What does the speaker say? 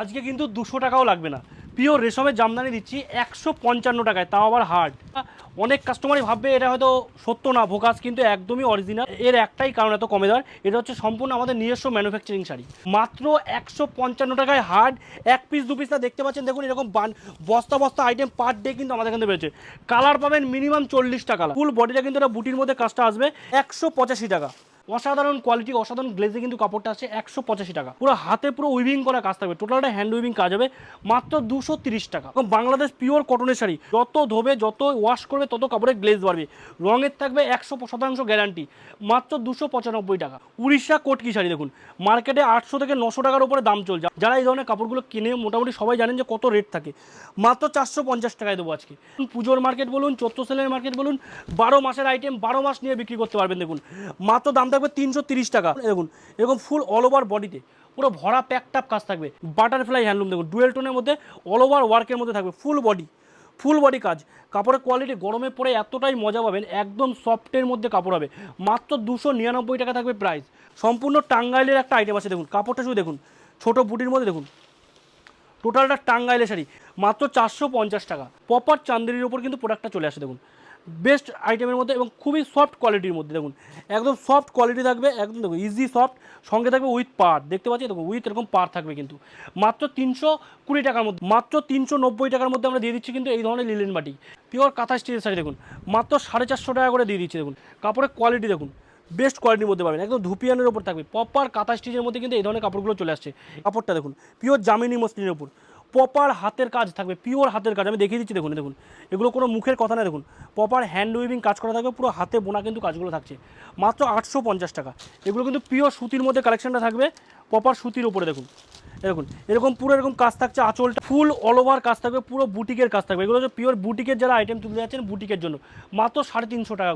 আজকে কিন্তু দুশো টাকাও লাগবে না। পিওর রেশমের জামদানি দিচ্ছি একশো পঞ্চান্ন টাকায়, তাও আবার হার্ড অনেক কাস্টমারই ভাববে এটা হয়তো সত্য না ভোকাস কিন্তু একদমই অরিজিনাল এর একটাই কারণ এত কমে দেওয়ার, এটা হচ্ছে সম্পূর্ণ আমাদের নিজস্ব ম্যানুফ্যাকচারিং শাড়ি। মাত্র একশো পঞ্চান্ন টাকায় হার্ড এক পিস দু পিস না দেখতে পাচ্ছেন, দেখুন এরকম বান বস্তা বস্তা আইটেম পার ডে কিন্তু আমাদের এখান বেরোচ্ছে। কালার পাবেন মিনিমাম চল্লিশটা কালার ফুল বডিটা কিন্তু এটা বুটির মধ্যে কাজটা আসবে একশো পঁচাশি টাকা। অসাধারণ কোয়ালিটি অসাধারণ গ্লেজে কিন্তু কাপড়টা আছে একশো পঁচাশি টাকা। পুরো হাতে পুরো উইভিং করা কাজ থাকবে। টোটালটা হ্যান্ড উইভিং কাজ হবে মাত্র দুশো তিরিশ টাকা। এবং বাংলাদেশ পিওর কটনের শাড়ি, যত ধোবে, যত ওয়াশ করবে, তত কাপড়ের গ্লেজ বাড়বে। রঙের থাকবে একশো শতাংশ গ্যারান্টি মাত্র দুশো পঁচানব্বই টাকা। উড়িষ্যা কোটকি শাড়ি দেখুন মার্কেটে আটশো থেকে নশো টাকার উপরে দাম চলছে। যারা এই ধরনের কাপড়গুলো কিনে, মোটামুটি সবাই জানেন যে কত রেট থাকে। মাত্র চারশো পঞ্চাশ টাকায় দেবো আজকে। পুজোর মার্কেট বলুন চোদ্দ সেলের মার্কেট বলুন, বারো মাসের আইটেম বারো মাস নিয়ে বিক্রি করতে পারবেন দেখুন। মাত্র দাম থাকবে তিনশো টাকা। দেখুন, এরকম ফুল অল ওভার বডিতে পুরো ভরা প্যাক টাপ কাজ থাকবে। বাটারফ্লাই হ্যান্ডলুম দেখুন ডুয়েল টোনের মধ্যে অল ওভার ওয়ার্কের মধ্যে থাকবে ফুল বডি ফুল বডি কাজ। কাপড়ের কোয়ালিটি গরমে পরে এতটাই মজা পাবেন, একদম সফটের মধ্যে কাপড় হবে। মাত্র দুশো নিরানব্বই টাকা থাকবে প্রাইস সম্পূর্ণ টাঙ্গাইলের একটা আইটেম আছে, দেখুন, কাপড়টা শুধু দেখুন, ছোট বুটির মধ্যে দেখুন। টোটালটা টাঙ্গাইলে শাড়ি, মাত্র চারশো পঞ্চাশ টাকা। প্রপার চান্দেরির ওপর কিন্তু প্রোডাক্টটা চলে আসে, দেখুন। বেস্ট আইটেমের মধ্যে এবং খুবই সফট কোয়ালিটির মধ্যে। দেখুন, একদম সফট কোয়ালিটি থাকবে, একদম দেখুন ইজি সফট সঙ্গে থাকবে উইথ পার দেখতে পাচ্ছি দেখুন উইথ এরকম পার থাকবে কিন্তু। মাত্র তিনশো কুড়ি টাকার মধ্যে, মাত্র তিনশো নব্বই টাকার মধ্যে আমরা দিয়ে দিচ্ছি কিন্তু এই ধরনের লিলেন বাটি। পিওর কাঁথা স্টিচের শাড়ি, দেখুন, মাত্র সাড়ে চারশো টাকা করে দিয়ে দিচ্ছি, দেখুন। কাপড়ের কোয়ালিটি দেখুন বেস্ট কোয়ালিটির মধ্যে পাবেন। একদম ধুপিয়ানের ওপর থাকবে। প্রপার কাঁথা স্টিচের মধ্যে কিন্তু এই ধরনের কাপড়গুলো চলে আসছে। কাপড়টা, দেখুন পিওর জামিনি মসলিনের ওপর। প্রপার হাতের কাজ থাকবে পিওর হাতের কাজ, আমি দেখিয়ে দিচ্ছি, দেখুন দেখুন, এগুলো কোনো মুখের কথা না, দেখুন প্রপার হ্যান্ড উইভিং কাজ করা থাকবে, পুরো হাতে বোনা কিন্তু কাজগুলো থাকছে, মাত্র আটশো পঞ্চাশ টাকা, এগুলো কিন্তু পিওর সুতির মধ্যে কালেকশনটা থাকবে প্রপার সুতির উপরে, দেখুন এরকম এরকম পুরো এরকম কাজ থাকছে, আঁচলটা ফুল অল ওভার কাজ থাকবে, পুরো বুটিকের কাজ থাকবে, এগুলো হচ্ছে পিওর বুটিকের যারা আইটেম তুলে যাচ্ছেন বুটিকের জন্য, মাত্র সাড়ে তিনশো টাকা